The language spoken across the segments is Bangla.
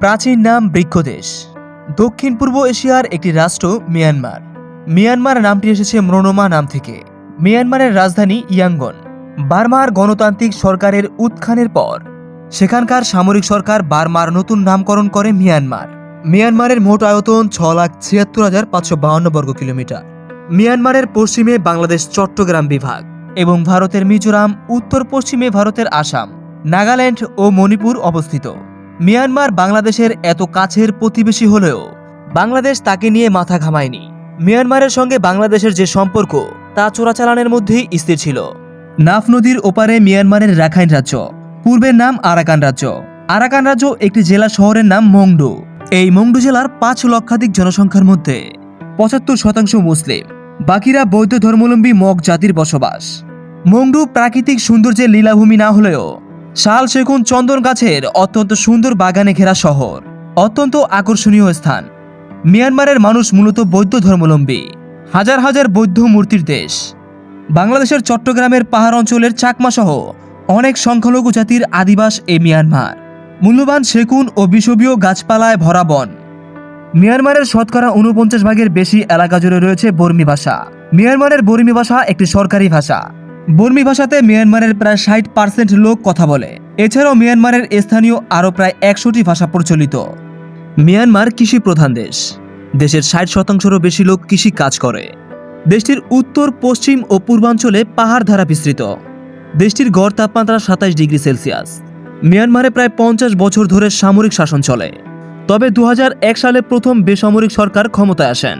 প্রাচীন নাম বৃক্ষদেশ। দক্ষিণ পূর্ব এশিয়ার একটি রাষ্ট্র মিয়ানমার। মিয়ানমার নামটি এসেছে মনোমা নাম থেকে। মিয়ানমারের রাজধানী ইয়াঙ্গন, বার্মার গণতান্ত্রিক সরকারের উত্থানের পর। সেখানকার সামরিক সরকার বার্মার নতুন নামকরণ করে মিয়ানমার। মিয়ানমারের মোট আয়তন ছ লাখ ছিয়াত্তর হাজার পাঁচশো বাহান্ন বর্গ কিলোমিটার। মিয়ানমারের পশ্চিমে বাংলাদেশ চট্টগ্রাম বিভাগ এবং ভারতের মিজোরাম উত্তর পশ্চিমে ভারতের আসাম, নাগাল্যান্ড ও মণিপুর অবস্থিত। মিয়ানমার বাংলাদেশের এত কাছের প্রতিবেশী হলেও বাংলাদেশ তাকে নিয়ে মাথা ঘামায়নি। মিয়ানমারের সঙ্গে বাংলাদেশের যে সম্পর্ক, তা চোরাচালানের মধ্যেই স্থির ছিল। নাফ নদীর ওপারে মিয়ানমারের রাখাইন রাজ্য, পূর্বের নাম আরাকান রাজ্য। আরাকান রাজ্য একটি জেলা শহরের নাম মংডু। এই মংডু জেলার পাঁচ লক্ষাধিক জনসংখ্যার মধ্যে পঁচাত্তর শতাংশ মুসলিম। বাকিরা বৌদ্ধ ধর্মাবলম্বী মগ জাতির বসবাস। মংডু প্রাকৃতিক সৌন্দর্যের লীলাভূমি না হলেও শাল সেগুন চন্দন গাছের অত্যন্ত সুন্দর বাগানে ঘেরা শহর, অত্যন্ত আকর্ষণীয় স্থান। মিয়ানমারের মানুষ মূলত বৌদ্ধ ধর্মাবলম্বী, হাজার হাজার বৌদ্ধ মূর্তির দেশ। বাংলাদেশের চট্টগ্রামের পাহাড় অঞ্চলের চাকমা সহ অনেক সংখ্যালঘু জাতির আদিবাস এই মিয়ানমার। মূল্যবান সেকুন ও বিষবীয় গাছপালায় ভরা বন। মিয়ানমারের শতকরা উনপঞ্চাশ ভাগের বেশি এলাকা জুড়ে রয়েছে বর্মী ভাষা। মিয়ানমারের বর্মী ভাষা একটি সরকারি ভাষা। বর্মী ভাষাতে মিয়ানমারের প্রায় ষাট পার্সেন্ট লোক কথা বলে। এছাড়াও মিয়ানমারের স্থানীয় আরও প্রায় একশোটি ভাষা প্রচলিত। মিয়ানমার কৃষি প্রধান দেশ। দেশের ষাট শতাংশেরও বেশি লোক কৃষি কাজ করে। দেশটির উত্তর, পশ্চিম ও পূর্বাঞ্চলে পাহাড় ধারা বিস্তৃত। দেশটির গড় তাপমাত্রা সাতাশ ডিগ্রি সেলসিয়াস। মিয়ানমারে প্রায় পঞ্চাশ বছর ধরে সামরিক শাসন চলে। তবে দু হাজার এক সালে প্রথম বেসামরিক সরকার ক্ষমতায় আসেন।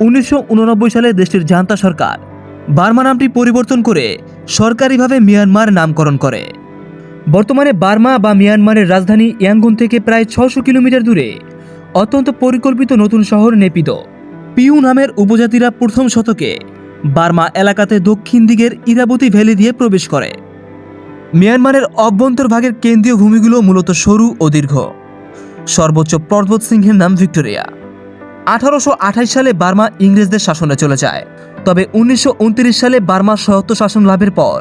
উনিশশো উননব্বই সালে দেশটির জান্তা সরকার বার্মা নামটি পরিবর্তন করে সরকারিভাবে মিয়ানমার নামকরণ করে। বর্তমানে বার্মা বা মিয়ানমারের রাজধানী ইয়াঙ্গুন থেকে প্রায় ছশো কিলোমিটার দূরে অত্যন্ত পরিকল্পিত নতুন শহর নেপিত। পিউ নামের উপজাতিরা প্রথম শতকে বার্মা এলাকাতে দক্ষিণ দিকের ইরাবতী ভ্যালি দিয়ে প্রবেশ করে। মিয়ানমারের অভ্যন্তরভাগের কেন্দ্রীয় ভূমিগুলো মূলত সরু ও দীর্ঘ। সর্বোচ্চ পর্বত সিংহের নাম ভিক্টোরিয়া। আঠারোশো আঠাশ সালে বার্মা ইংরেজদের শাসনে চলে যায়। তবে উনিশশো উনত্রিশ সালে বার্মা স্বায়ত্ত শাসন লাভের পর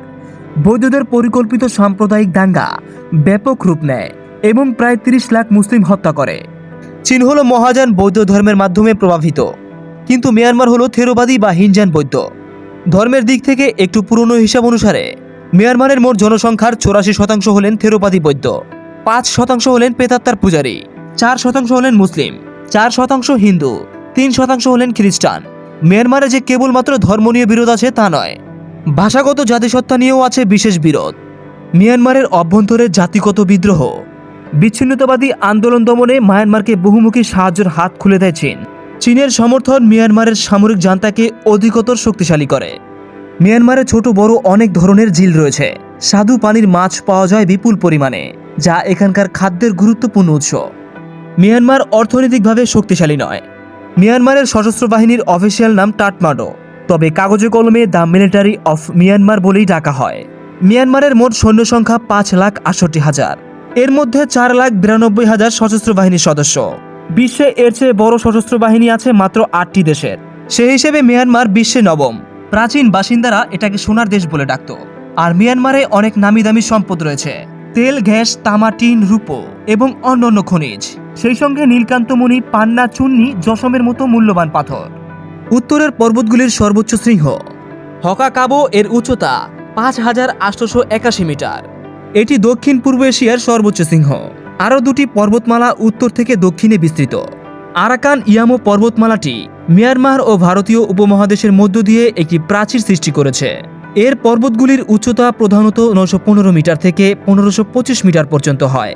বৌদ্ধদের পরিকল্পিত সাম্প্রদায়িক দাঙ্গা ব্যাপক রূপ নেয় এবং প্রায় তিরিশ লাখ মুসলিম হত্যা করে। চীন হল মহাযান বৌদ্ধ ধর্মের মাধ্যমে প্রভাবিত, কিন্তু মিয়ানমার হলো থেরোবাদী বা হিনজান বৌদ্ধ। ধর্মের দিক থেকে একটু পুরনো হিসাব অনুসারে, মিয়ানমারের মোট জনসংখ্যার চৌরাশি শতাংশ হলেন থেরোবাদী বৈদ্য পাঁচ শতাংশ হলেন পেতাত্তার পূজারী, চার শতাংশ হলেন মুসলিম, চার শতাংশ হিন্দু, তিন শতাংশ হলেন খ্রিস্টান। মিয়ানমারে যে কেবলমাত্র ধর্ম নিয়ে বিরোধ আছে তা নয়, ভাষাগত জাতিসত্তা নিয়েও আছে বিশেষ বিরোধ। মিয়ানমারের অভ্যন্তরে জাতিগত বিদ্রোহ, বিচ্ছিন্নতাবাদী আন্দোলন দমনে মায়ানমারকে বহুমুখী সাহায্যের হাত খুলে দেয় চীন। চীনের সমর্থন মিয়ানমারের সামরিক জান্তাকে অধিকতর শক্তিশালী করে। মিয়ানমারে ছোট বড় অনেক ধরনের ঝিল রয়েছে। স্বাদু পানির মাছ পাওয়া যায় বিপুল পরিমাণে, যা এখানকার খাদ্যের গুরুত্বপূর্ণ উৎস। মিয়ানমার অর্থনৈতিকভাবে শক্তিশালী নয়। মিয়ানমারের সশস্ত্র বাহিনীর অফিসিয়াল নাম টাটমাডো, তবে কাগজে কলমে দ্য মিলিটারি অফ মিয়ানমার বলেই ডাকা হয়। মিয়ানমারের মোট সৈন্য সংখ্যা পাঁচ লাখ আটষট্টি হাজার। এর মধ্যে চার লাখ বিরানব্বই হাজার সশস্ত্র বাহিনীর সদস্য। বিশ্বে এর চেয়ে বড় সশস্ত্র বাহিনী আছে মাত্র আটটি দেশের। সেই হিসেবে মিয়ানমার বিশ্বে নবম। প্রাচীন বাসিন্দারা এটাকে সোনার দেশ বলে ডাকত। আর মিয়ানমারে অনেক নামি দামি সম্পদ রয়েছে। তেল, গ্যাস, তামা, টিন, রূপো এবং অন্যান্য খনিজ। সেই সঙ্গে নীলকান্তমণি, পান্না, চুন্নি যশমের মতো মূল্যবান পাথর। উত্তরের পর্বতগুলির সর্বোচ্চ শৃঙ্গ। হকা কাবো এর উচ্চতা পাঁচ হাজার আটশোশো একাশি মিটার। এটি দক্ষিণ পূর্ব এশিয়ার সর্বোচ্চ সিংহ আরও দুটি পর্বতমালা উত্তর থেকে দক্ষিণে বিস্তৃত। আরাকান ইয়ামো পর্বতমালাটি মিয়ানমার ও ভারতীয় উপমহাদেশের মধ্য দিয়ে একটি প্রাচীর সৃষ্টি করেছে। এর পর্বতগুলির উচ্চতা প্রধানত নশো পনেরো মিটার থেকে পনেরোশো পঁচিশ মিটার পর্যন্ত হয়।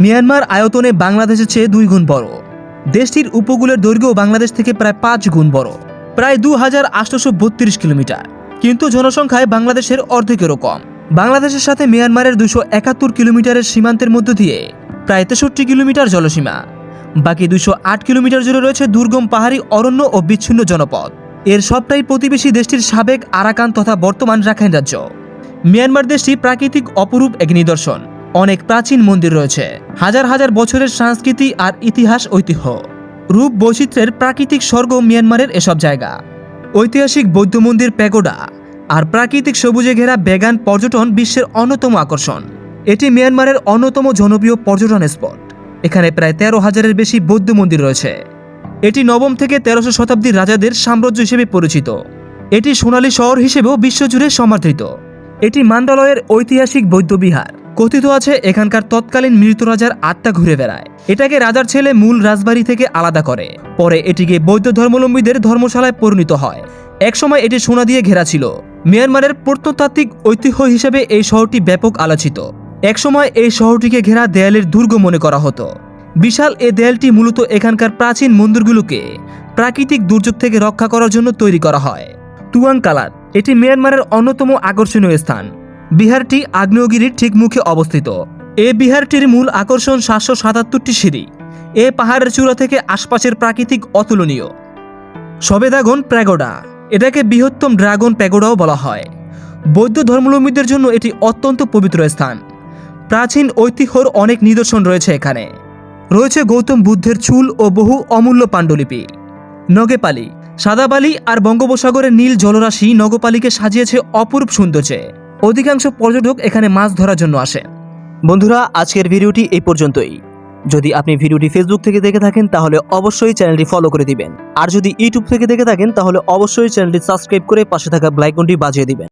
মিয়ানমার আয়তনে বাংলাদেশের চেয়ে দুই গুণ বড়। দেশটির উপকূলের দৈর্ঘ্য বাংলাদেশ থেকে প্রায় পাঁচ গুণ বড়, প্রায় দু হাজার আটশোশো বত্রিশ কিলোমিটার। কিন্তু জনসংখ্যায় বাংলাদেশের অর্ধেকেরও কম। বাংলাদেশের সাথে মিয়ানমারের দুশো একাত্তর কিলোমিটারের সীমান্তের মধ্য দিয়ে প্রায় তেষট্টি কিলোমিটার জলসীমা। বাকি দুশো আট কিলোমিটার জুড়ে রয়েছে দুর্গম পাহাড়ি অরণ্য ও বিচ্ছিন্ন জনপদ। এর সবটাই প্রতিবেশী দেশটির সাবেক আরাকান তথা বর্তমান রাখাইন রাজ্য। মিয়ানমার দেশটি প্রাকৃতিক অপরূপ এক নিদর্শন। অনেক প্রাচীন মন্দির রয়েছে। হাজার হাজার বছরের সংস্কৃতি আর ইতিহাস ঐতিহ্য। রূপ বৈচিত্র্যের প্রাকৃতিক স্বর্গ মিয়ানমারের এসব জায়গা। ঐতিহাসিক বৌদ্ধ মন্দির প্যাগোডা আর প্রাকৃতিক সবুজে ঘেরা বেগান পর্যটন বিশ্বের অন্যতম আকর্ষণ। এটি মিয়ানমারের অন্যতম জনপ্রিয় পর্যটন স্পট। এখানে প্রায় তেরো হাজারের বেশি বৌদ্ধ মন্দির রয়েছে। এটি নবম থেকে তেরোশো শতাব্দীর রাজাদের সাম্রাজ্য হিসেবে পরিচিত। এটি সোনালী শহর হিসেবেও বিশ্বজুড়ে সমাদৃত। এটি মান্দালয়ের ঐতিহাসিক বৌদ্ধবিহার কথিত আছে, এখানকার তৎকালীন মৃত রাজার আত্মা ঘুরে বেড়ায়। এটাকে রাজার ছেলে মূল রাজবাড়ি থেকে আলাদা করে। পরে এটিকে বৌদ্ধ ধর্মাবলম্বীদের ধর্মশালায় পরিণত হয়। একসময় এটি সোনা দিয়ে ঘেরা ছিল। মিয়ানমারের প্রত্নতাত্ত্বিক ঐতিহ্য হিসেবে এই শহরটি ব্যাপক আলোচিত। একসময় এই শহরটিকে ঘেরা দেয়ালের দুর্গ মনে করা হতো। বিশাল এ দেয়ালটি মূলত এখানকার প্রাচীন মন্দিরগুলোকে প্রাকৃতিক দুর্যোগ থেকে রক্ষা করার জন্য তৈরি করা হয়। তুয়াং কালাত এটি মিয়ানমারের অন্যতম আকর্ষণীয় স্থান। বিহারটি আগ্নেয়গিরির ঠিক মুখে অবস্থিত। এ বিহারটির মূল আকর্ষণ সাতশো সাতাত্তরটি সিঁড়ি। এ পাহাড়ের চূড়া থেকে আশপাশের প্রাকৃতিক অতুলনীয়। সবেদাগন প্যাগোডা, এটাকে বৃহত্তম ড্রাগন প্যাগোডাও বলা হয়। বৌদ্ধ ধর্মাবলম্বীদের জন্য এটি অত্যন্ত পবিত্র স্থান। প্রাচীন ঐতিহ্যর অনেক নিদর্শন রয়েছে এখানে। রয়েছে গৌতম বুদ্ধের চুল ও বহু অমূল্য পাণ্ডুলিপি। নগেপালি সাদাবালি আর বঙ্গোপসাগরের নীল জলরাশি নগপালিকে সাজিয়েছে অপরূপ সৌন্দর্যে। অধিকাংশ পর্যটক এখানে মাছ ধরার জন্য আসে বন্ধুরা, আজকের ভিডিওটি এই পর্যন্তই। যদি আপনি ভিডিওটি ফেসবুক থেকে দেখে থাকেন, তাহলে অবশ্যই চ্যানেলটি ফলো করে দিবেন। আর যদি ইউটিউব থেকে দেখে থাকেন, তাহলে অবশ্যই চ্যানেলটি সাবস্ক্রাইব করে পাশে থাকা ব্লাইকনটি বাজিয়ে দিবেন।